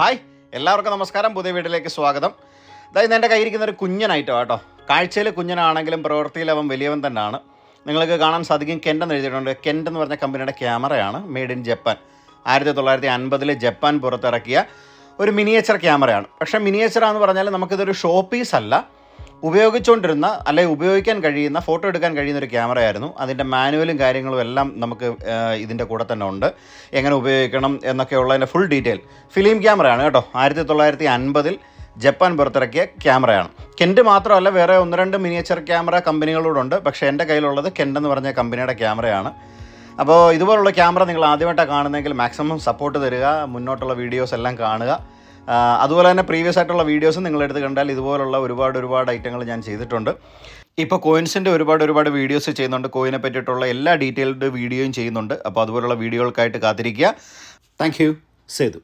Hi എല്ലാവർക്കും നമസ്കാരം. പുതിയ വീട്ടിലേക്ക് സ്വാഗതം. അതായത് എന്റെ കയ്യിരിക്കുന്ന ഒരു കുഞ്ഞനായിട്ടോ കേട്ടോ. കാഴ്ചയിൽ കുഞ്ഞനാണെങ്കിലും പ്രവൃത്തിയിൽ അവൻ വലിയവൻ തന്നെയാണ്. നിങ്ങൾക്ക് കാണാൻ സാധിക്കും കെന്റ് എന്ന് എഴുതിയിട്ടുണ്ട്. കെന്റ് എന്ന് പറഞ്ഞ കമ്പനിയുടെ ക്യാമറയാണ് മെയ്ഡ് ഇൻ ജപ്പാൻ ആയിരത്തി തൊള്ളായിരത്തി അൻപതിൽ ജപ്പാൻ പുറത്തിറക്കിയ ഒരു മിനിയേച്ചർ ക്യാമറയാണ്. പക്ഷേ മിനിയേച്ചർ എന്ന് പറഞ്ഞാൽ നമുക്കിതൊരു ഷോ പീസ് അല്ല. ഉപയോഗിച്ചുകൊണ്ടിരുന്ന അല്ലെങ്കിൽ ഉപയോഗിക്കാൻ കഴിയുന്ന ഫോട്ടോ എടുക്കാൻ കഴിയുന്ന ഒരു ക്യാമറയായിരുന്നു. അതിന്റെ മാനുവലും കാര്യങ്ങളും എല്ലാം നമുക്ക് ഇതിന്റെ കൂടെ തന്നെ ഉണ്ട്. എങ്ങനെ ഉപയോഗിക്കണം എന്നൊക്കെയുള്ളതിന്റെ ഫുൾ ഡീറ്റെയിൽ ഫിലിം ക്യാമറയാണ് കേട്ടോ. ആയിരത്തി തൊള്ളായിരത്തി അൻപതിൽ ജപ്പാൻ പുറത്തിറക്കിയ ക്യാമറയാണ്. കെൻഡ് മാത്രമല്ല വേറെ ഒന്ന് രണ്ട് മിനിയേച്ചർ ക്യാമറ കമ്പനികളോടുണ്ട് പക്ഷേ എന്റെ കയ്യിലുള്ളത് കെൻഡ് എന്ന് പറഞ്ഞ കമ്പനിയുടെ ക്യാമറയാണ്. അപ്പോൾ ഇതുപോലുള്ള ക്യാമറ നിങ്ങൾ ആദ്യമായിട്ടാണ് കാണുന്നതെങ്കിൽ മാക്സിമം സപ്പോർട്ട് തരിക മുന്നോട്ടുള്ള വീഡിയോസ് എല്ലാം കാണുക. അതുപോലെ തന്നെ പ്രീവിയസ് ആയിട്ടുള്ള വീഡിയോസ് നിങ്ങളെടുത്ത് കണ്ടാൽ ഇതുപോലുള്ള ഒരുപാട് ഒരുപാട് ഐറ്റങ്ങൾ ഞാൻ ചെയ്തിട്ടുണ്ട്. ഇപ്പോൾ കോയിൻസിന്റെ ഒരുപാട് ഒരുപാട് വീഡിയോസ് ചെയ്യുന്നുണ്ട്. കോയിനെ പറ്റിയിട്ടുള്ള എല്ലാ ഡീറ്റെയിൽഡ് വീഡിയോയും ചെയ്യുന്നുണ്ട്. അപ്പോൾ അതുപോലുള്ള വീഡിയോകൾക്കായിട്ട് കാത്തിരിക്കുക. Thank you Sethu.